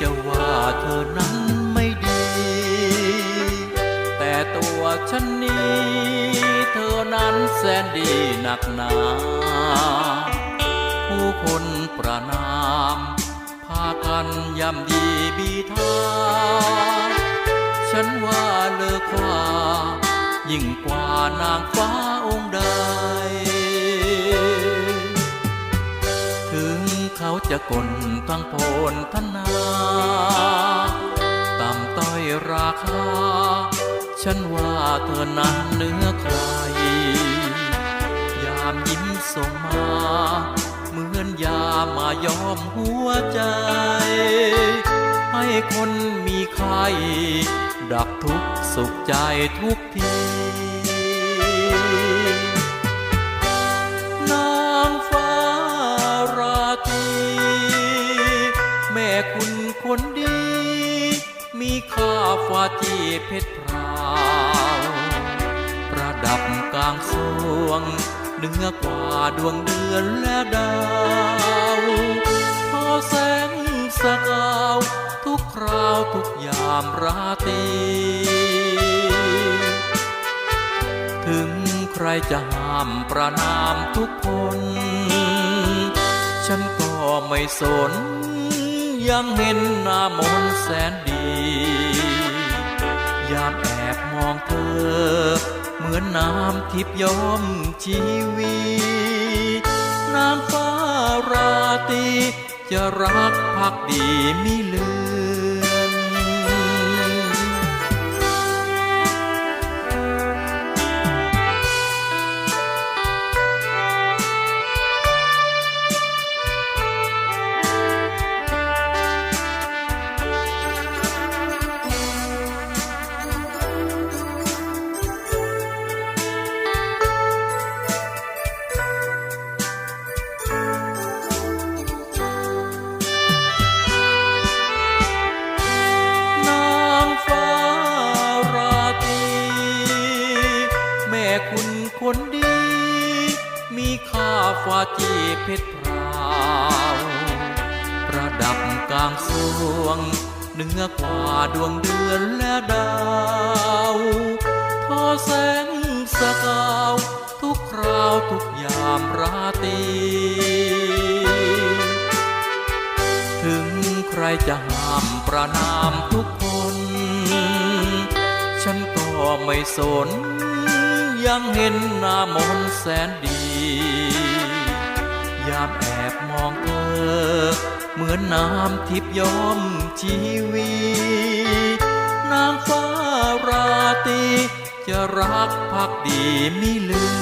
จะว่าเธอนั้นไม่ดี แต่ตัวฉันนี้เธอนั้นแสนดีหนักหนา ผู้คนประนาม พากันย่ำดีบีทา ฉันว่าเลิกว่า ยิ่งกว่านางฟ้าองค์ใด จะกลทั้งโพนทนาต่ำต้อยราคา ฉันว่าเธอนั้นเนื้อใคร ยามยิ้มส่งมา เหมือนยามายอมหัวใจ ให้คนมีใครดับทุกสุขใจทุกที คุณคนดี มีค่าฟ้าจีเพชรพราว ประดับกลางสวงเหนือกว่าดวงเดือนและดาวทอแสงสกาว ทุกคราวทุกยามราตรีถึงใครจะห้ามประนามทุกคน ฉันก็ไม่สน ยังเห็นหน้ามนแสนดี ยามแอบมองเธอ เหมือนน้ำทิพย์ย้อมชีวีนางฟ้าราตรีจะรักพักดีมิลืม คุณคนดี มีค่าฟ้าจีเพชรพราวประดับกลางสวงเหนือกว่าดวงเดือนและดาวทอแสงสกาวทุกคราวทุกยามราตรีถึงใครจะห้ามประนามทุกคน ฉันก็ไม่สน ยังเห็นหน้ามนแสนดี ยามแอบมองเธอ เหมือนน้ำทิพย์ย้อมชีวีนางฟ้าราตรีจะรักพักดีมิเลืม